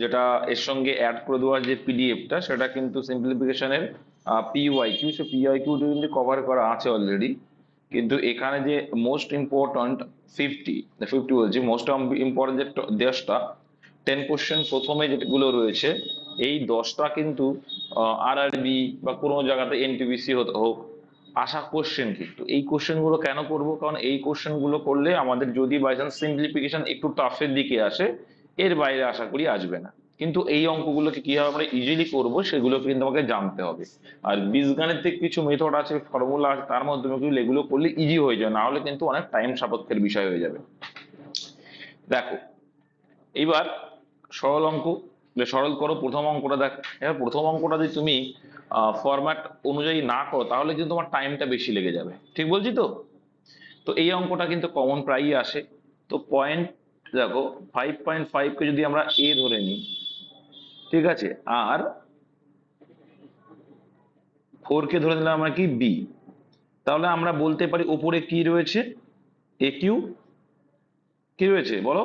যেটা এর সঙ্গে অ্যাড করে দেওয়ার যে পিডিএফটা সেটা কিন্তু সিম্পলিফিকেশনের পিওয়াই কিউ সে পিওয়াই কিউ কিন্তু কভার করা আছে অলরেডি কিন্তু এখানে যে মোস্ট ইম্পর্ট্যান্ট ফিফটি ফিফটি বলছি মোস্ট ইম্পর্ট্যান্ট যে দশটা টেন কোশ্চেন প্রথমে যেগুলো রয়েছে, এই দশটা কিন্তু আর বা কোনো জায়গাতে এনটিপিসি হোক আসা কোশ্চেন কিন্তু। এই কোশ্চেনগুলো কেন করব? কারণ এই কোশ্চেনগুলো করলে আমাদের যদি বাই চান্স সিম্পলিফিকেশন একটু টাফের দিকে আসে এর বাইরে আশা করি আসবে না। কিন্তু এই অঙ্কগুলোকে কীভাবে আমরা ইজিলি করব সেগুলোকে কিন্তু আমাকে জানতে হবে। আর বীজগাণিতিক কিছু মেথড আছে ফর্মুলা আছে, তার মাধ্যমে কিন্তু এগুলো করলে ইজি হয়ে যাবে না হলে কিন্তু অনেক টাইম সাপেক্ষের বিষয় হয়ে যাবে। দেখো, এইবার সরল অঙ্ক সরল করো প্রথম অঙ্কটা দেখ। এবার প্রথম অঙ্কটা যদি তুমি ফরম্যাট অনুযায়ী না করো, তাহলে কিন্তু তোমার টাইমটা বেশি লেগে যাবে। ঠিক বলছি তো? তো এই অঙ্কটা কিন্তু কমন প্রায়ই আসে। তো পয়েন্ট দেখো ফাইভ পয়েন্ট যদি আমরা এ ধরে নিই, ঠিক আছে? আর ফোর কে ধরে নিলাম আমরা কি? বি তাহলে আমরা বলতে পারি ওপরে কি রয়েছে? এ কিউ কি রয়েছে? বলো।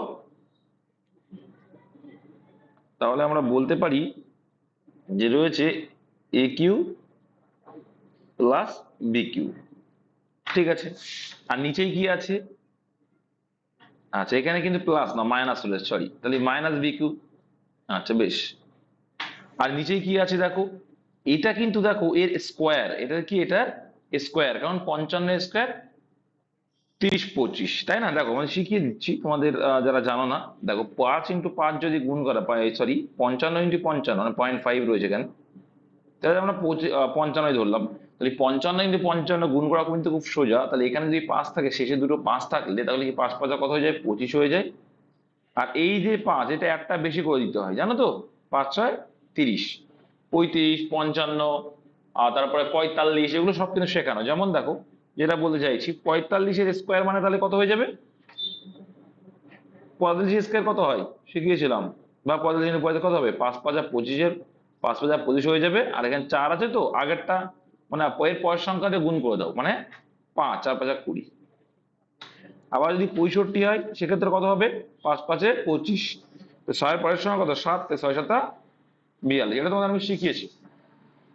তাহলে আমরা বলতে পারি যে রয়েছে a cube plus b cube ঠিক আছে? আর নিচেই কি আছে? আচ্ছা এখানে কিন্তু প্লাস না মাইনাস হলে সরি তাহলে মাইনাস বি কিউ আচ্ছা বেশ। আর নিচেই কি আছে, দেখো? এটা কিন্তু দেখো, এর স্কোয়ার এটা কি এটা? স্কোয়ার কারণ পঞ্চান্ন স্কোয়ার তিরিশ পঁচিশ, তাই না? দেখো মানে শিখিয়ে দিচ্ছি তোমাদের যারা জানো না। দেখো, পাঁচ ইন্টু পাঁচ যদি গুণ করা সরি পঞ্চান্ন ইন্টু পঞ্চান্ন মানে পয়েন্ট ফাইভ রয়েছে এখানে। তাহলে আমরা পঞ্চান্নই ধরলাম। তাহলে পঞ্চান্ন ইন্টু পঞ্চান্ন গুণ করা কিন্তু খুব সোজা। তাহলে এখানে যদি পাঁচ থাকে, শেষে দুটো পাঁচ থাকলে, তাহলে কি পাঁচ পাঁচা কত হয়ে যায়? পঁচিশ হয়ে যায়। আর এই যে পাঁচ, এটা একটা বেশি করে দিতে হয়, জানো তো? পাঁচ ছয় তিরিশ। পঁয়ত্রিশ, পঞ্চান্ন, আর তারপরে পঁয়তাল্লিশ, এগুলো সব কিন্তু শেখানো। যেমন দেখো, যেটা বলতে চাইছি, পঁয়তাল্লিশের স্কোয়ার মানে তাহলে কত হয়ে যাবে? পঁয়তাল্লিশ স্কোয়ার কত হয়? শিখিয়েছিলাম। বা পঁয়তাল্লিশ পঁয়তাল্লিশ কত হবে? পাঁচ পাঁচা পঁচিশের, পাঁচ পাঁচা পঁচিশ হয়ে যাবে। আর এখানে চার আছে তো, আগেরটা। মানে এর পরের সংখ্যাটা গুণ করে দাও মানে পাঁচ, চার, পাঁচা কুড়ি। আবার যদি পঁয়ষট্টি হয়, সেক্ষেত্রে কত হবে? পাঁচ, পাঁচে পঁচিশ। তো পরের সময় কত? সাত ছয় সাতা বিয়াল্লিশ। এটা তোমাদের আমি শিখিয়েছি।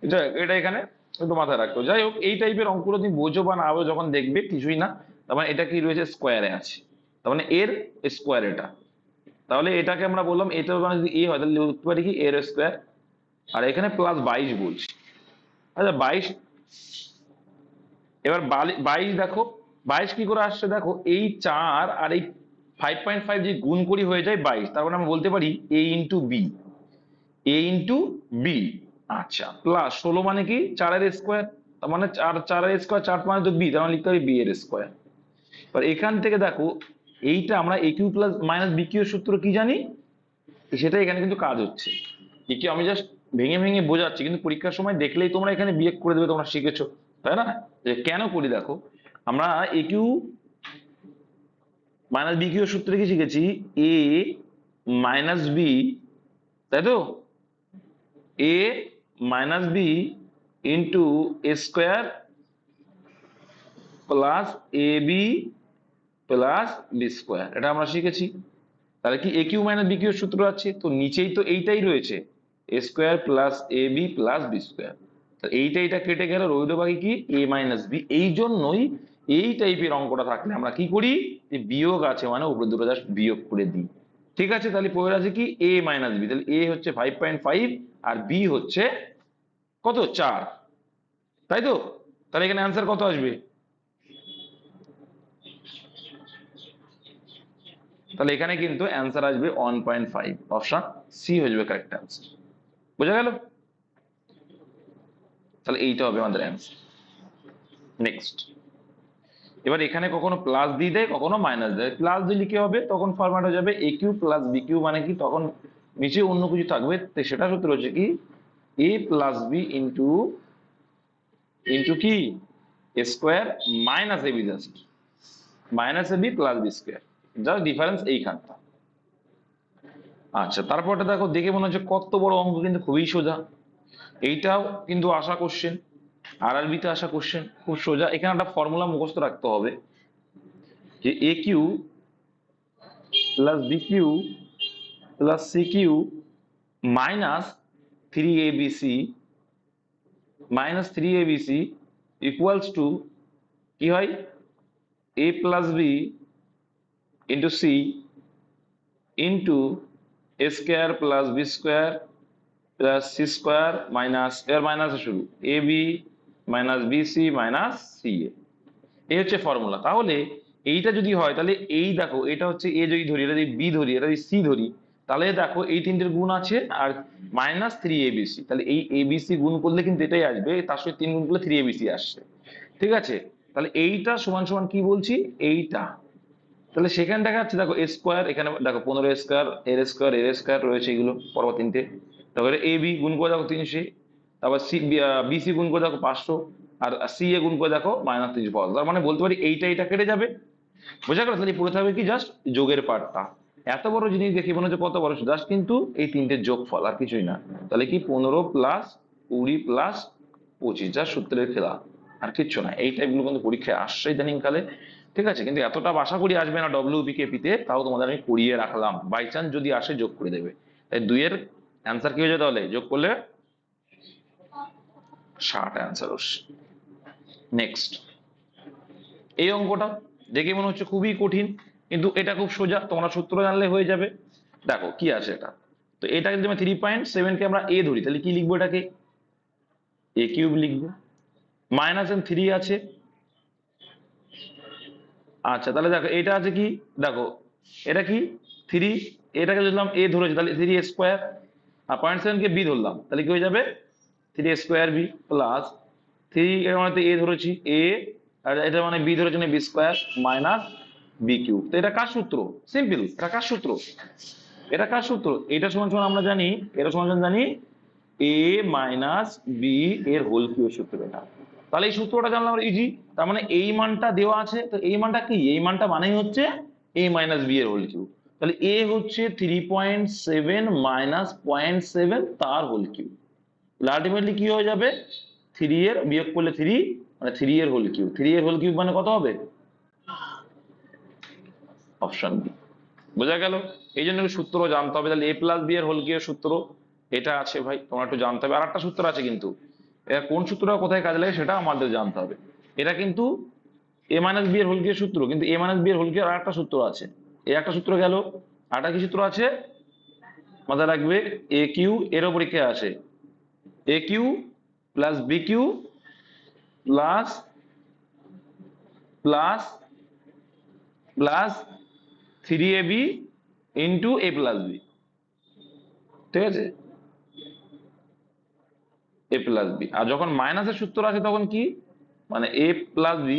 এটা এটা এখানে একটু মাথায় রাখতো যাই হোক, এই টাইপের অঙ্কগুলো তুমি বোঝো বা না যখন দেখবে, কিছুই না। তার মানে এটা কি রয়েছে? স্কোয়ারে আছে। তার মানে এর স্কোয়ার এটা। তাহলে এটাকে আমরা বললাম এটা মানে যদি এ হয়, তাহলে লিখতে পারি কি? এর স্কোয়ার আর এখানে প্লাস বাইশ বলছি। আচ্ছা বাইশ এবার বাইশ দেখো, বাইশ কি করে আসছে দেখো, এই চার আর এই ফাইভ পয়েন্ট ফাইভ যে গুণ করি হয়ে যায় বাইশ, তার মানে বলতে পারি a into b a into b আচ্ছা প্লাস ষোলো মানে কি? চারের স্কোয়ার তার মানে চার, চারের স্কোয়ার চার মানে তো বি তার মানে লিখতে পারি বি এর স্কোয়ার এবার এখান থেকে দেখো, এইটা আমরা a cube plus minus b cube সূত্র কি জানি? সেটা এখানে কিন্তু কাজ হচ্ছে। এ কিউ আমি জাস্ট ভেঙে ভেঙে বোঝাচ্ছি। কিন্তু পরীক্ষার সময় দেখলেই তোমরা এখানে বিয়ে করে দেবে, তোমরা শিখেছো, তাই না? যে কেন করি দেখো, আমরা a cube minus b cube সূত্রে কি শিখেছি? এ মাইনাস বি তাই তো? A minus b into a square plus a b plus b square এটা আমরা শিখেছি। তাহলে কি a cube minus b cube সূত্র আছে? তো নিচেই তো এইটাই রয়েছে। Square plus a b plus b square. এইটা এইটা কেটে গেল, রইল বাকি কি? A minus b. এই জন্যই এই টাইপের অঙ্কটা থাকলে আমরা কি করি? বিয়োগ আছে মানে উপরে দুটো জাস্ট বিয়োগ করে দিই। ঠিক আছে, তাহলে পড়ে আছে কি? A minus b. তাহলে এ হচ্ছে ফাইভ পয়েন্ট ফাইভ আর বি হচ্ছে কত? চার। তাই তো? তাহলে এখানে অ্যান্সার কত আসবে? তাহলে এখানে কিন্তু অ্যান্সার আসবে one point five option c হয়ে যাবে কারেক্ট অ্যান্সার বোঝা গেল? তাহলে এইটা হবে আমাদের অ্যান্সার নেক্সট এবার এখানে কখনো প্লাস দিয়ে দেয়, কখনো মাইনাস দেয়। প্লাস দিলে কি হবে? তখন ফরম্যাট হয়ে যাবে a cube plus b cube মানে কি? তখন নিচে অন্য কিছু থাকবে। সেটা সূত্র হচ্ছে কি? A plus b into into কি? A square minus a b just minus a b plus b square just difference এইখানটা। আচ্ছা তারপরটা দেখো, দেখে মনে হচ্ছে কত বড় অঙ্ক কিন্তু খুবই সোজা। এইটাও কিন্তু আশা কোশ্চেন আর আরবিতে আসা কোশ্চেন খুব সোজা। এখানে একটা ফর্মুলা মুখস্থ রাখতে হবে যে a cube plus b cube plus c cube minus three a b c minus three a b c equals to কি হয়? A plus b into c into a square plus b square plus c square minus, এর minus শুরু a b minus b c minus c a. এই হচ্ছে formula. তাহলে এইটা যদি হয়, তাহলে এই দেখো, এটা হচ্ছে এ যদি ধরি, এটা যদি বি ধরি, এটা যদি সি ধরি, তাহলে দেখো এই তিনটের গুণ আছে আর মাইনাস থ্রি এবিসি তাহলে এই এবিসি গুণ করলে কিন্তু এটাই আসবে, তার সঙ্গে তিন গুণ করলে থ্রি এবিসি আসছে। ঠিক আছে? তাহলে এইটা সমান সমান কি বলছি? এইটা। তাহলে সেখানে দেখা যাচ্ছে, দেখো স্কোয়ার এখানে দেখো পনেরো স্কোয়ার এর স্কোয়ার এর স্কোয়ার রয়েছে এগুলো, পরপর তিনটে। তারপরে এ বি গুণ করে দেখো তিনশো, তারপর সি বিসি গুণ করে দেখো পাঁচশো, আর সি এ গুণ করে দেখো মাইনাস তিনশো পাওয়া তার মানে বলতে পারি এইটা এইটা কেটে যাবে। বোঝা গেল? তাহলে পুরো থাকবে কি? জাস্ট যোগের পার্টটা। এত বড় জিনিস দেখি মনে হচ্ছে কত বড় জাস্ট কিন্তু এই তিনটে যোগ ফল আর কিছুই না। তাহলে কি পনেরো প্লাস কুড়ি প্লাস পঁচিশ? যা সূত্রের খেলা। আর কিচ্ছু না। এই টাইপগুলো কিন্তু পরীক্ষায় আসছে ইদানিং কালে ঠিক আছে? কিন্তু এতটা আশা করি আসবে না ডব্লিউ পিতে তাও তোমাদের আমি করিয়ে রাখলাম। বাই চান্স যদি আসে, যোগ করে দেবে। তাই দুইয়ের অ্যান্সার কি হয়ে যায় তাহলে? যোগ করলে? ষাট অ্যান্সার নেক্সট এই অঙ্কটা দেখে মনে হচ্ছে খুবই কঠিন, কিন্তু এটা খুব সোজা। তোমরা সূত্র জানলে হয়ে যাবে। দেখো, কি আছে এটা? তো এটা যদি আমি থ্রি পয়েন্ট সেভেনকে আমরা এ ধরি। তাহলে কি লিখব এটাকে? এ কিউব লিখব। মাইনাস এন থ্রি আছে। আচ্ছা তাহলে দেখো, এটা আছে কি? দেখো, এটা কি? থ্রি এটাকে ধরলাম এ ধরেছি, তাহলে থ্রি স্কোয়ার আর পয়েন্ট সেভেনকে বি ধরলাম, তাহলে কি হয়ে যাবে? Three square b plus three মানে এ ধরেছি এ আর এটা মানে বি ধরেছি b square minus b cube তো এটা কার সূত্র? সিম্পল এটা কার সূত্র? এটা কার সূত্র? এটা সমান সমান আমরা জানি, এটা সমান সমান জানি এ মাইনাস বি এর হোল কিউব সূত্র এটা। তাহলে এই সূত্রটা জানলাম আমরা ইজি তার মানে এই মানটা দেওয়া আছে, তো এই মানটা কি? এই মানটা মানেই হচ্ছে এ মাইনাস বি এর হোল কিউব তাহলে এ হচ্ছে three point seven minus point seven তার হোল কিউব আলটিমেটলি কি হয়ে যাবে? থ্রি এর, বিয়োগ করলে থ্রি মানে থ্রি এর হোল কিউব থ্রি এর হোল কিউব মানে কত হবে? অপশন বি বোঝা গেল? এই জন্য সূত্র জানতে হবে। তাহলে এ প্লাস বি এর হোল কিউব সূত্র এটা আছে ভাই, তোমরা একটু জানতে হবে। আর একটা সূত্র আছে কিন্তু। এটা কোন সূত্রটা কোথায় কাজে লাগে সেটা আমাদের জানতে হবে। এটা কিন্তু এ মাইনাস বি এর হোল কিউব সূত্র, কিন্তু এ মাইনাস বি এর হোল কিউব আর একটা সূত্র আছে। এই একটা সূত্র গেল, আরেকটা কি সূত্র আছে? মাথায় রাখবে এ কিউ এরও পরীক্ষা আছে a cube plus b cube plus plus plus three a b into a plus b ঠিক আছে? এ প্লাস বি আর যখন মাইনাসের সূত্র আছে তখন কি? মানে এ প্লাস বি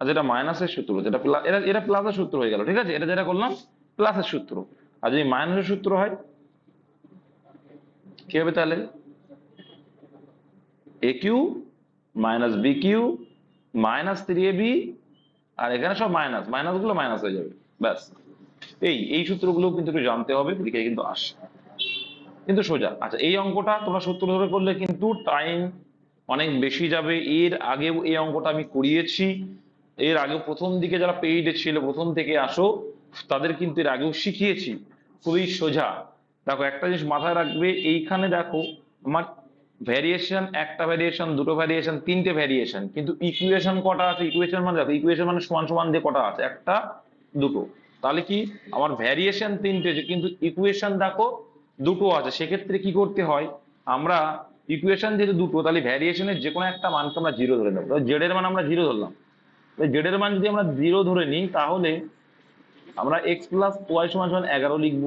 আর যেটা মাইনাসের সূত্র, যেটা প্লাস এটা এটা প্লাসের সূত্র হয়ে গেল, ঠিক আছে? এটা যেটা করলাম প্লাসের সূত্র। আর যদি মাইনাসের সূত্র হয়, কি হবে তাহলে? A cube minus b cube minus three a b আর এখানে সব মাইনাস মাইনাসগুলো মাইনাস হয়ে যাবে। ব্যাস। এই এই সূত্রগুলো কিন্তু একটু জানতে হবে পরীক্ষায় কিন্তু আসে কিন্তু সোজা। আচ্ছা এই অঙ্কটা তোমরা সূত্র ধরে করলে কিন্তু টাইম অনেক বেশি যাবে। এর আগেও এই অঙ্কটা আমি করিয়েছি। এর আগে প্রথম দিকে যারা পেইডে ছিল, প্রথম থেকে আসো, তাদের কিন্তু এর আগেও শিখিয়েছি। খুবই সোজা। দেখো, একটা জিনিস মাথায় রাখবে, এইখানে দেখো, আমার ভ্যারিয়েশন একটা ভ্যারিয়েশন দুটো ভ্যারিয়েশন তিনটে ভ্যারিয়েশন কিন্তু ইকুয়েশন কটা আছে? ইকুয়েশন মানে দেখো ইকুয়েশন মানে সমান সমান দিয়ে কটা আছে? একটা, দুটো। তাহলে কি? আমার ভ্যারিয়েশন তিনটে কিন্তু ইকুয়েশন দেখো দুটো আছে। সেক্ষেত্রে কি করতে হয়, আমরা ইকুয়েশন যেহেতু দুটো, তাহলে ভ্যারিয়েশনের যে কোনো একটা মানকে আমরা জিরো ধরে নেব। জেড এর মান আমরা জিরো ধরলাম। জেড এর মান যদি আমরা জিরো ধরে নিই, তাহলে আমরা এক্স প্লাস ওয়াই সমান সমান এগারো লিখব।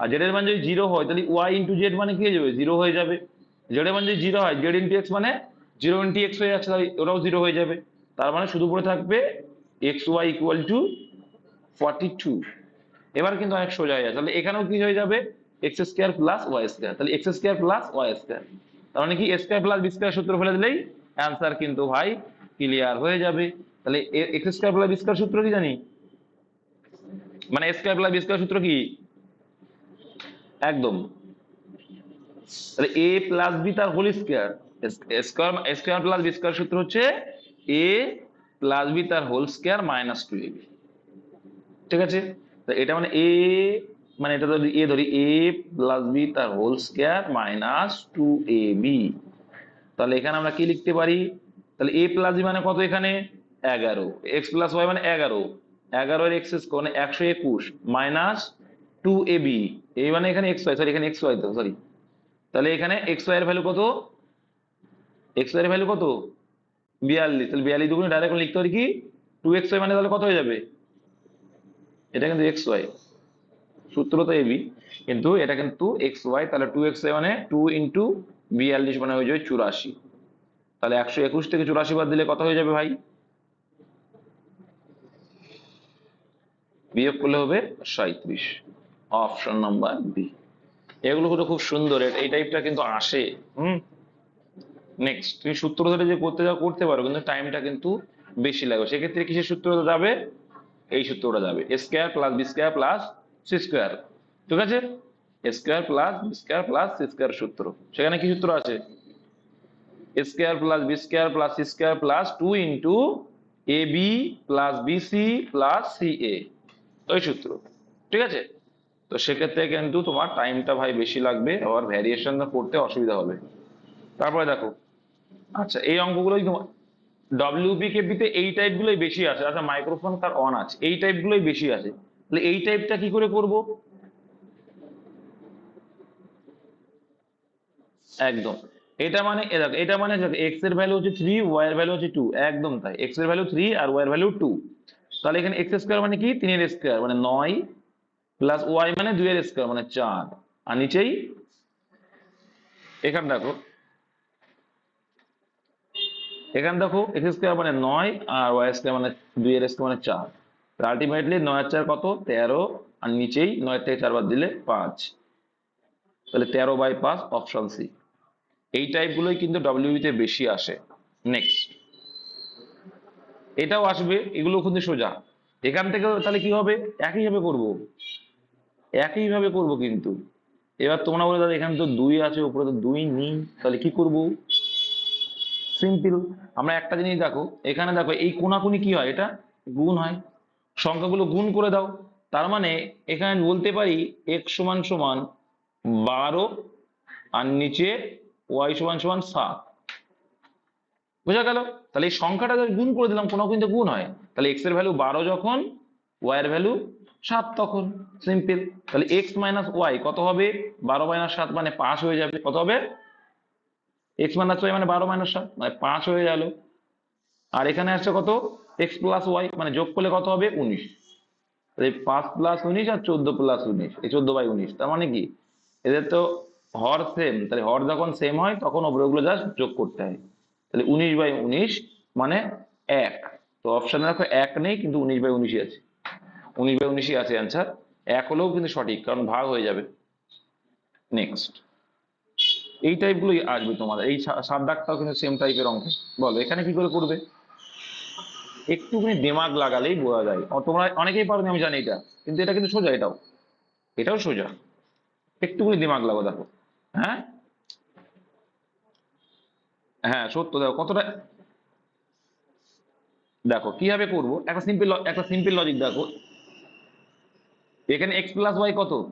আর জেড এর মান যদি জিরো হয়, তাহলে ওয়াই ইন্টু জেড মানে কি হয়ে যাবে? জিরো হয়ে যাবে। জেড এর মান যদি জিরো হয় জেড ইন্টু এক্স মানে জিরো ইন্টু এক্স হয়ে যাচ্ছে, তাহলে ওটাও জিরো হয়ে যাবে। তার মানে শুধু পড়ে থাকবে x y equal to forty two এবার কিন্তু অনেক সোজা হয়ে যাচ্ছে তাহলে এখানেও কি হয়ে যাবে? X square plus y square তাহলে x square plus y square তার মানে কি? স্কোয়ার প্লাস বি স্কোয়ার সূত্র ফেলে দিলেই অ্যান্সার কিন্তু ভাই ক্লিয়ার হয়ে যাবে। তাহলে x square plus b square সূত্র কি জানি? মানে স্কোয়ার প্লাস বি স্কোয়ার সূত্র কি? একদম। তাহলে এ প্লাস বি তার whole square square square plus b square সূত্র হচ্ছে এ প্লাস বি তার whole square minus two a ঠিক আছে? তো এটা মানে এ মানে এটা যদি এ ধরি এ প্লাস বি তার whole square minus two a b তাহলে এখানে আমরা কি লিখতে পারি? তাহলে এ প্লাস বি মানে কত এখানে? এগারো। এক্স প্লাস ওয়াই মানে এগারো। এগারো এর এক্স মানে একশো একুশ মাইনাস টু এ বি এই মানে এখানে এক্স ওয়াই সরি এখানে এক্স ওয়াই তো সরি তাহলে এখানে এক্স ওয়াই এর ভ্যালু কত? এক্স ওয়াই এর ভ্যালু কত? বিয়াল্লিশ। তাহলে বিয়াল্লিশ দুগুণে ডাইরেক্ট লিখতে পারি কি? টু এক্স ওয়াই মানে তাহলে কত হয়ে যাবে? এটা কিন্তু এক্স ওয়াই সূত্র তো এবি। কিন্তু এটা কিন্তু এক্স ওয়াই তাহলে টু এক্স ওয়াই মানে টু ইন্টু বিয়াল্লিশ মানে হয়ে যাবে চুরাশি। তাহলে একশো একুশ থেকে চুরাশি বাদ দিলে কত হয়ে যাবে ভাই? বিয়োগ করলে হবে সাঁত্রিশ অপশন নাম্বার বি এগুলো কিন্তু খুব সুন্দর এই টাইপটা কিন্তু আসে। হুম? নেক্সট তুমি সূত্র ধরে যে করতে যাও, করতে পারো, কিন্তু টাইমটা কিন্তু বেশি লাগবে। সেক্ষেত্রে কিসের সূত্রটা যাবে? এই সূত্রটা যাবে। A square plus b square plus c square. ঠিক আছে? Square plus b square plus c square সূত্র। সেখানে কি সূত্র আছে? Square plus b square plus c square plus two into a b plus b c plus c a. ওই সূত্র। ঠিক আছে? তো সেক্ষেত্রে কিন্তু তোমার টাইমটা ভাই বেশি লাগবে, আবার ভ্যারিয়েশন করতে অসুবিধা হবে। তারপরে দেখো। আচ্ছা এই অঙ্কগুলোই তোমার ডব্লিউপি তে এই টাইপগুলোই বেশি আছে আচ্ছা মাইক্রোফোন তার অন আছে। এই টাইপ গুলোই বেশি আছে তাহলে এই টাইপটা কি করে করব? একদম। এটা মানে এটা মানে এক্সের ভ্যালু হচ্ছে থ্রি ওয়াই এর ভ্যালু হচ্ছে টু একদম তাই। এক্সের ভ্যালু থ্রি আর ওয়াই এর ভ্যালু টু তাহলে এখানে এক্স স্কোয়ার মানে কি? তিনের স্কোয়ার মানে নয় প্লাস ওয়াই মানে দুইয়ের স্কোয়ার মানে চার। আর নিচেই, এখানে দেখো এখানে দেখো এক্স স্কোয়ার মানে নয় আর ওয়াই স্কোয়ার মানে দুই এর স্কোয়ার মানে চার। আলটিমেটলি নয় আর চার কত? তেরো। আর নিচেই নয় থেকে চারবার দিলে পাঁচ। তাহলে তেরো বাই পাঁচ অপশন সি এই টাইপগুলোই কিন্তু ডব্লিউ তে বেশি আসে। নেক্সট এটাও আসবে, এগুলো কিন্তু সোজা। এখান থেকে তাহলে কি হবে? একইভাবে করব। একইভাবে করব কিন্তু। এবার তোমরা বলে, দাদা, এখানে তো দুই আছে, উপরে তো দুই নেই। তাহলে কি করব? সিম্পল আমরা একটা জিনিস দেখো, এখানে দেখো, এই কোনাকুনি কি হয়? এটা গুণ হয়। সংখ্যাগুলো গুণ করে দাও। তার মানে এখানে বলতে পারি x সমান সমান বারো আর নিচে y সমান সমান সাত। বোঝা গেল? তাহলে এই সংখ্যাটা গুণ করে দিলাম কোনো কিন্তু গুণ হয়। তাহলে এক্সের ভ্যালু বারো যখন, y এর ভ্যালু সাত তখন। সিম্পল তাহলে এক্স মাইনাস ওয়াই কত হবে? বারো মাইনাস সাত মানে পাঁচ হয়ে যাবে। কত হবে? এক্স মাইনাস ওয়াই মানে বারো মাইনাস সাত মানে পাঁচ হয়ে গেল। আর এখানে আসছে কত? এক্স প্লাস ওয়াই মানে যোগ করলে কত হবে? উনিশ। পাঁচ প্লাস উনিশ আর চোদ্দ প্লাস উনিশ। এই চোদ্দ বাই উনিশ। তার মানে কি? এদের তো হর সেম তাহলে হর যখন সেম হয়, তখন ওপরেগুলো জাস্ট যোগ করতে হয়। তাহলে উনিশ বাই উনিশ মানে এক। তো অপশানে দেখো এক নেই, কিন্তু উনিশ বাই উনিশই আছে। উনিশ বাই উনিশই আছে অ্যান্সার এক হলেও কিন্তু সঠিক, কারণ ভাগ হয়ে যাবে। নেক্সট এই টাইপগুলোই আসবে তোমাদের। এই সাত দাগটাও কিন্তু সেম টাইপের অঙ্ক বলো, এখানে কি করে করবে? একটুখানি দিমাগ লাগালেই বোঝা যায়। তোমরা অনেকেই পারো আমি জানি এটা। কিন্তু এটা কিন্তু সোজা, এটাও। এটাও সোজা। একটুখানি দিমাগ লাগো, দেখো। হ্যাঁ? হ্যাঁ সত্য, দেখো, কতটা দেখো, কীভাবে করব? একটা সিম্পল একটা সিম্পল লজিক দেখো। এখানে এক্স প্লাস ওয়াই কত?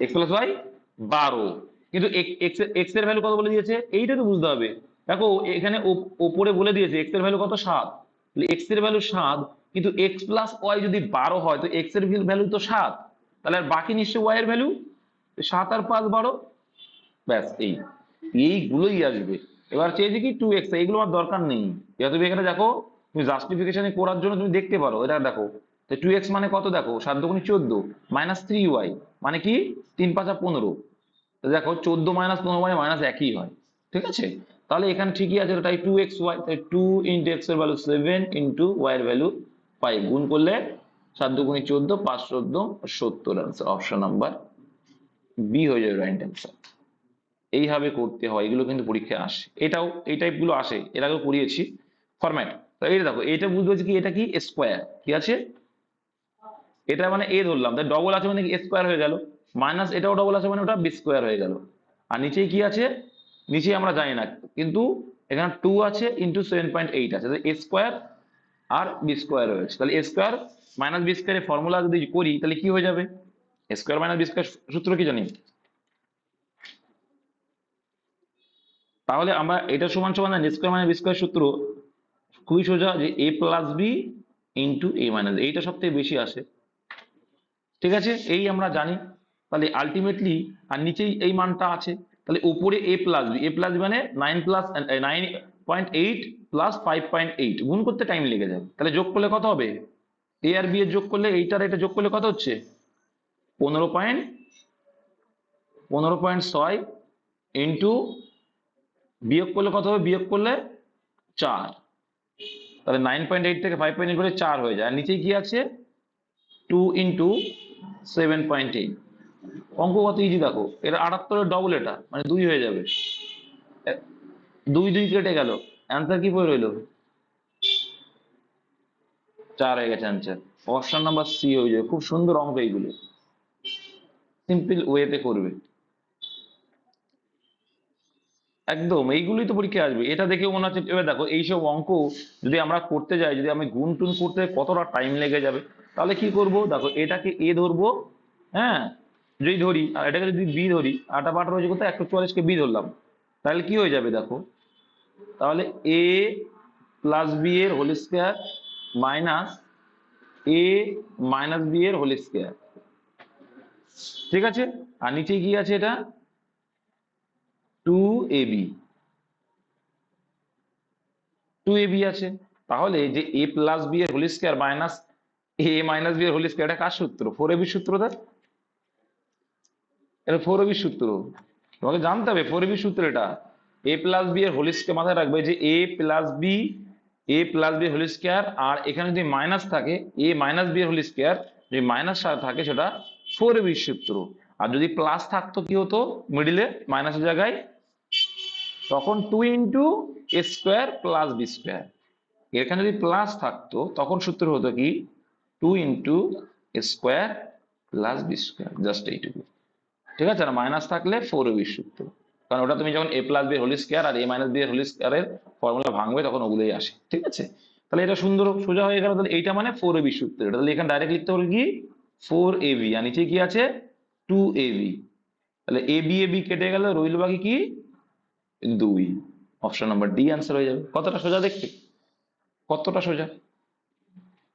এক্স প্লাস ওয়াই বারো। কিন্তু এক্সের ভ্যালু কত বলে দিয়েছে? এইটা তো বুঝতে হবে। দেখো, এখানে ওপ- ওপরে বলে দিয়েছে এক্সের ভ্যালু কত? সাত। এক্সের ভ্যালু সাত, কিন্তু এক্স প্লাস ওয়াই যদি বারো হয়, তো এক্সের ভ্যালু তো সাত। তাহলে আর বাকি নিশ্চয়ই ওয়াই এর ভ্যালু সাত আর পাঁচ বারো? ব্যাস, এই। এইগুলোই আসবে। এবার চেয়েছে কি টু এক্স এইগুলো আমার দরকার নেই। এবার তুমি এখানে দেখো, তুমি জাস্টিফিকেশনে করার জন্য তুমি দেখতে পারো। এটা দেখো, তো টু এক্স মানে কত দেখো? সাত দুগুণে চোদ্দ মাইনাস থ্রি ওয়াই মানে কি? তিন পাঁচা পনেরো। দেখো, চোদ্দ মাইনাস পনেরো মানে মাইনাস একই হয়। ঠিক আছে? তাহলে এখানে ঠিকই আছে তাই টু এক্স ওয়াই তাই টু ইন্টু এক্সের ভ্যালু সেভেন ইন্টু ওয়াই এর ভ্যালু ফাইভ গুণ করলে সাত দুগুণে চোদ্দ, পাঁচ চোদ্দ, সত্তর আনসার অপশন নাম্বার বি হয়ে যাবে রাইট অ্যান্সার এইভাবে করতে হয়, এগুলো কিন্তু পরীক্ষায় আসে। এটাও, এই টাইপগুলো আসে, এর আগেও করিয়েছি। ফরম্যাট তো এই দেখো, এটা বুঝতে পারছি কি, এটা কি স্কোয়ার কি আছে? এটা মানে এ ধরলাম তাই ডবল আছে মানে কি স্কোয়ার হয়ে গেল। মাইনাস এটাও ডবল আছে মানে ওটা বি স্কোয়ার হয়ে গেল। আর নিচেই কি আছে? নিচে আমরা জানি না, কিন্তু এখানে টু আছে ইন্টু সেভেন পয়েন্ট এইট আছে। এ স্কোয়ার আর বি স্কোয়ার রয়েছে। তাহলে এ স্কোয়ার মাইনাস বি স্কোয়ারের ফর্মুলা যদি করি, তাহলে কি হয়ে যাবে? স্কোয়ার মাইনাস বি স্কোয়ার সূত্র কি জানি? তাহলে আমরা এটা সমান সমান জানি স্কোয়ার মাইনাস বি স্কোয়ার সূত্র খুবই সোজা যে a plus b into a minus এইটা সব বেশি আসে। ঠিক আছে? এই আমরা জানি। তাহলে আলটিমেটলি আর নিচেই এই মানটা আছে। তাহলে উপরে a plus b a plus মানে nine plus nine point eight plus five point eight গুণ করতে টাইম লেগে যাবে তাহলে যোগ করলে কত হবে? এ আর বি এর যোগ করলে এইটার এটা যোগ করলে কত হচ্ছে? পনেরো পয়েন্ট পনেরো পয়েন্ট ছয় ইন্টু বিয়োগ করলে কত হবে? বিয়োগ করলে চার। তাহলে নাইন পয়েন্ট এইট থেকে ফাইভ পয়েন্ট এইট করে চার হয়ে যায়। আর নিচে কি আছে? Two into seven point eight অঙ্ক কত ইজি দেখো। এটা আটাত্তরের ডবল এটা মানে দুই হয়ে যাবে। দুই দুই কেটে গেল। অ্যান্সার কি পড়ে রইল? চার হয়ে গেছে অ্যান্সার অপশন নাম্বার সি হয়ে যাবে। খুব সুন্দর অঙ্ক এইগুলো। সিম্পল ওয়েতে করবে। একদম, এইগুলোই তো পরীক্ষা আসবে। এটা দেখেও মনে হচ্ছে, এবার দেখো, এইসব অঙ্ক যদি আমরা করতে যাই, যদি আমি গুন টুন করতে কতটা টাইম লেগে যাবে? তাহলে কি করব? দেখো, এটাকে এ ধরবো হ্যাঁ? যদি ধরি, আর এটাকে যদি বি ধরি, আটা পাটা রয়েছে কোথায়? একশো চুয়াল্লিশকে বি ধরলাম। তাহলে কি হয়ে যাবে দেখো? তাহলে এ প্লাস বি এর whole square minus a minus b এর হোল স্কোয়ার ঠিক আছে? আর নিচে কি আছে এটা? Two a b two a b আছে। তাহলে যে এ প্লাস বি এর whole square minus a minus b এর হোল স্কোয়ার এটা কার সূত্র? ফোর এ বি সূত্র তার? এটা ফোর এ বি সূত্র। তোমাকে জানতে হবে ফোর এ বি সূত্র এটা। এ প্লাস বি এর হোল মাথায় রাখবে যে a plus b a plus b whole square আর এখানে যদি মাইনাস থাকে এ মাইনাস বি এর হোল স্কোয়ার যদি মাইনাস থাকে সেটা ফোর বি সূত্র। আর যদি প্লাস থাকতো কি হতো? মিডিলে মাইনাসের জায়গায়। তখন two into a square plus b square এখানে যদি প্লাস থাকতো, তখন সূত্র হতো কি? Two into a square plus b square just এইটুকু। ঠিক আছে? আর মাইনাস থাকলে ফোর বি সূত্র কারণ ওটা তুমি যখন a plus b whole square R A minus B whole স্কোয়ারের ফর্মুলা ভাঙবে, তখন ওগুলোই আসে। ঠিক আছে? তাহলে এটা সুন্দর, সোজা হয়ে গেল। তাহলে এইটা মানে ফোর বি সূত্র এটা তাহলে এখানে ডাইরেক্ট লিখতে হবে কি? ফোর এ বি আর নিচে কি আছে? টু এ বি তাহলে এ বি এ বি কেটে গেল, রইল বাকি কি? দুই। অপশন নাম্বার ডি অ্যান্সার হয়ে যাবে। কতটা সোজা দেখতে? কতটা সোজা?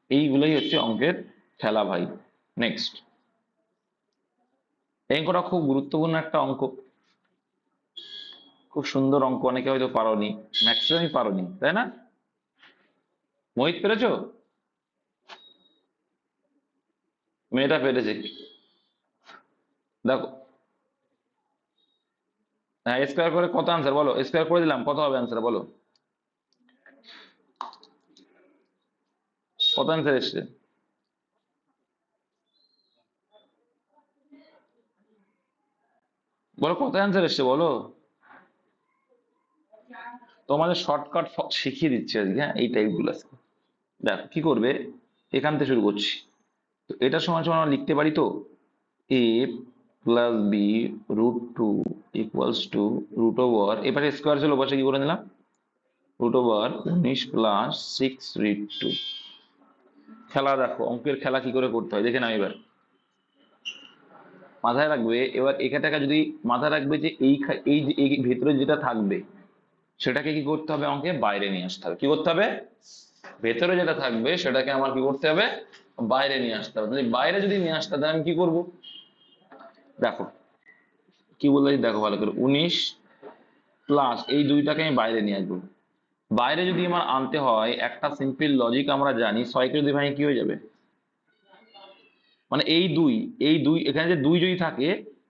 এইগুলোই হচ্ছে অঙ্কের খেলা ভাই। নেক্সট এই অঙ্কটা খুব গুরুত্বপূর্ণ একটা অঙ্ক। খুব সুন্দর অঙ্ক, অনেকে হয়তো পারোনি। ম্যাক্সিমামই পারোনি, তাই না? মোহিত পেরেছ? মেয়েটা পেরেছে। দেখো। হ্যাঁ স্কোয়ার করে কত আনসার বলো? স্কোয়ার করে দিলাম, কত হবে আনসার বলো? কত আনসার এসছে? বলো, কত অ্যান্সার এসছে বলো? তোমাদের শর্টকাট শিখিয়ে দিচ্ছি আজকে হ্যাঁ? এই টাইপগুলো আজকে। দেখো, কি করবে? এখান থেকে শুরু করছি। তো এটা সমান সমান আমরা লিখতে পারি তো? A plus b root two equals to root over এবারে স্কোয়ার ছিল বসে কি করে নিলাম? রুট ওভার উনিশ প্লাস সিক্স রিট টু খেলা দেখো, অঙ্কের খেলা কি করে করতে হয়? দেখে নাও এবার। মাথায় রাখবে, এবার এখানটাকে যদি মাথায় রাখবে যে এই এই যে ভেতরে যেটা থাকবে, সেটাকে কি করতে হবে আমাকে বাইরে নিয়ে আসতে হবে। কি করতে হবে? ভেতরে যেটা থাকবে, সেটাকে আমার কি করতে হবে? বাইরে নিয়ে আসতে হবে। তাহলে বাইরে যদি নিয়ে আসতে তাহলে আমি কি করব? দেখো, কি বললে দেখো ভালো করে, উনিশ প্লাস এই দুইটাকে আমি বাইরে নিয়ে আসব। বাইরে যদি আমার আনতে হয়, একটা সিম্পল লজিক আমরা জানি, ছয়কে যদি ভাঙি, কি হয়ে যাবে? মানে এই দুই এই দুই, এখানে যে দুই যদি থাকে,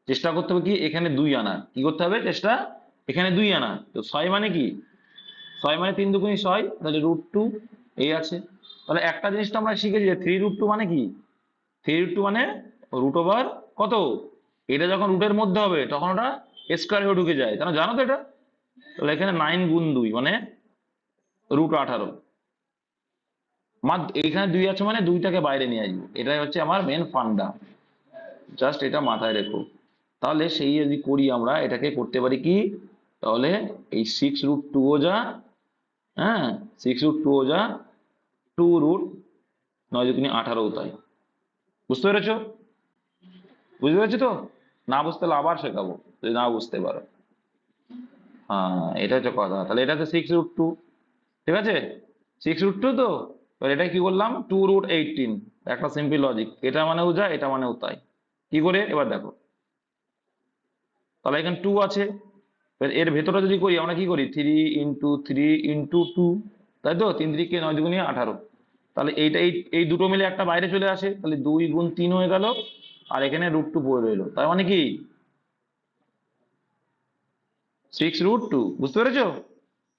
চেষ্টা করতে হবে কি এখানে দুই আনা। কি করতে হবে? চেষ্টা এখানে দুই আনা। তো ছয় মানে কি? ছয় মানে তিন দুগুণি ছয়, তাহলে রুট টু এই আছে। তাহলে একটা জিনিসটা আমরা শিখেছি যে থ্রি রুট টু মানে কি? থ্রি রুট টু মানে রুট ওভার কত? এটা যখন রুটের মধ্যে হবে, তখন ওটা স্কোয়ার হয়ে ঢুকে যায়। কেন? জানো তো এটা? তাহলে এখানে নাইন গুণ দুই মানে রুট আঠারো। আমার এইখানে দুই আছে মানে দুইটাকে বাইরে নিয়ে আসব। এটাই হচ্ছে আমার মেন ফান্ডা জাস্ট এটা মাথায় রেখো। তাহলে সেই যদি করি আমরা, এটাকে করতে পারি কি? তাহলে এই সিক্স রুট টু ও যা হ্যাঁ সিক্স রুট টু ও যা টু রুট নয় যদি আঠারো তাই। বুঝতে পেরেছ? বুঝতে পারছি তো? না বুঝতে হলে আবার শেখাবো, যদি না বুঝতে পারো। হ্যাঁ এটা হচ্ছে কথা। তাহলে এটা হচ্ছে সিক্স রুট টু ঠিক আছে? সিক্স রুট টু তো? এবার এটা কি করলাম? টু রুট এইটিন একটা সিম্পল লজিক এটা মানেও যা এটা মানেও তাই। কি করে? এবার দেখো। তাহলে এখানে টু আছে। এর ভেতরে যদি করি, আমরা কি করি? Three into three into two তাই তো? তিন তিরিকে নয় দুগুণে আঠারো। তাহলে এইটা, এই এই দুটো মিলে একটা বাইরে চলে আসে। তাহলে দুই গুণ তিন হয়ে গেল। আর এখানে রুট টু পড়ে রইল। তার মানে কি? সিক্স রুট টু বুঝতে পেরেছ?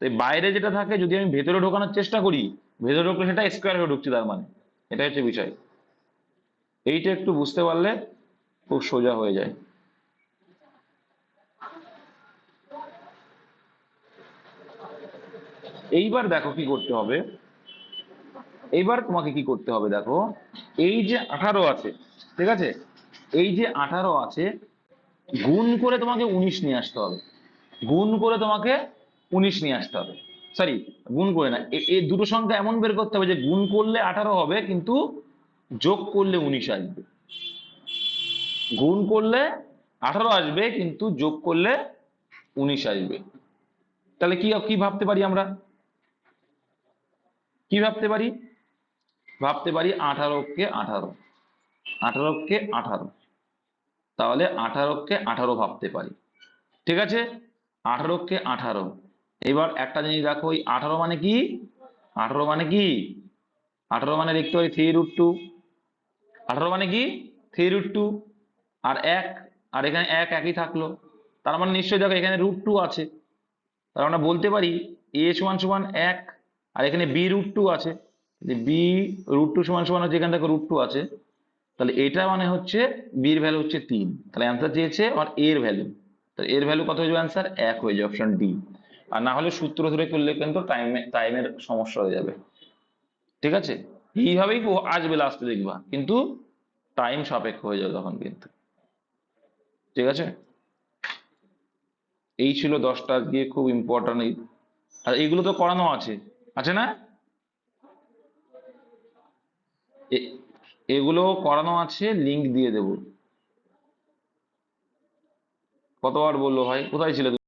তো বাইরে যেটা থাকে, যদি আমি ভেতরে ঢোকানোর চেষ্টা করি ভেতরে ঢুকলে সেটা স্কোয়ার হয়ে ঢুকছে তার মানে। এটা হচ্ছে বিষয়। এইটা একটু বুঝতে পারলে খুব সোজা হয়ে যায়। এইবার দেখো কি করতে হবে। এইবার তোমাকে কি করতে হবে দেখো, এই যে আঠারো আছে, ঠিক আছে? এই যে আঠারো আছে, গুণ করে তোমাকে উনিশ নিয়ে আসতে হবে। গুণ করে তোমাকে উনিশ নিয়ে আসতে হবে। সরি গুণ করে না। এই দুটো সংখ্যা এমন বের করতে হবে যে গুণ করলে আঠারো হবে, কিন্তু যোগ করলে উনিশ আসবে। গুণ করলে আঠারো আসবে, কিন্তু যোগ করলে উনিশ আসবে। তাহলে কি কি ভাবতে পারি আমরা? কি ভাবতে পারি? ভাবতে পারি আঠারোকে আঠারো। আঠারোকে আঠারো। তাহলে আঠারোকে আঠারো ভাবতে পারি। ঠিক আছে? আঠারোকে আঠারো। এবার একটা জিনিস দেখো, ওই আঠারো মানে কি? আঠারো মানে কি? আঠারো মানে দেখতে পারি থ্রি রুট টু আঠারো মানে কি? থ্রি রুট টু আর এক, আর এখানে এক একই থাকল। তার মানে নিশ্চয়ই দেখো এখানে রুট টু আছে। তাহলে আমরা বলতে পারি এ সমান সমান এক, আর এখানে বি রুট টু আছে। বি রুট টু সমান সমান হচ্ছে এখানে দেখো রুট টু আছে। তাহলে এটা মানে হচ্ছে বির ভ্যালু হচ্ছে তিন। তাহলে অ্যান্সার চেয়েছে আর এর ভ্যালু তাহলে এর ভ্যালু কত হয়ে যাবে? অ্যান্সার এক হয়ে যাবে অপশন ডি আর না হলে সূত্র ধরে করলে কিন্তু টাইমে টাইমের সমস্যা হয়ে যাবে। ঠিক আছে? এইভাবেই আসবে লাস্টে দেখবা। কিন্তু টাইম সাপেক্ষ হয়ে যাবে তখন কিন্তু। ঠিক আছে? এই ছিল দশটা আজকে খুব ইম্পর্টেন্ট আর এগুলো তো করানো আছে। আছে না? এগুলো করানো আছে লিংক দিয়ে দেব। কতবার বলল ভাই? কোথায় ছিল?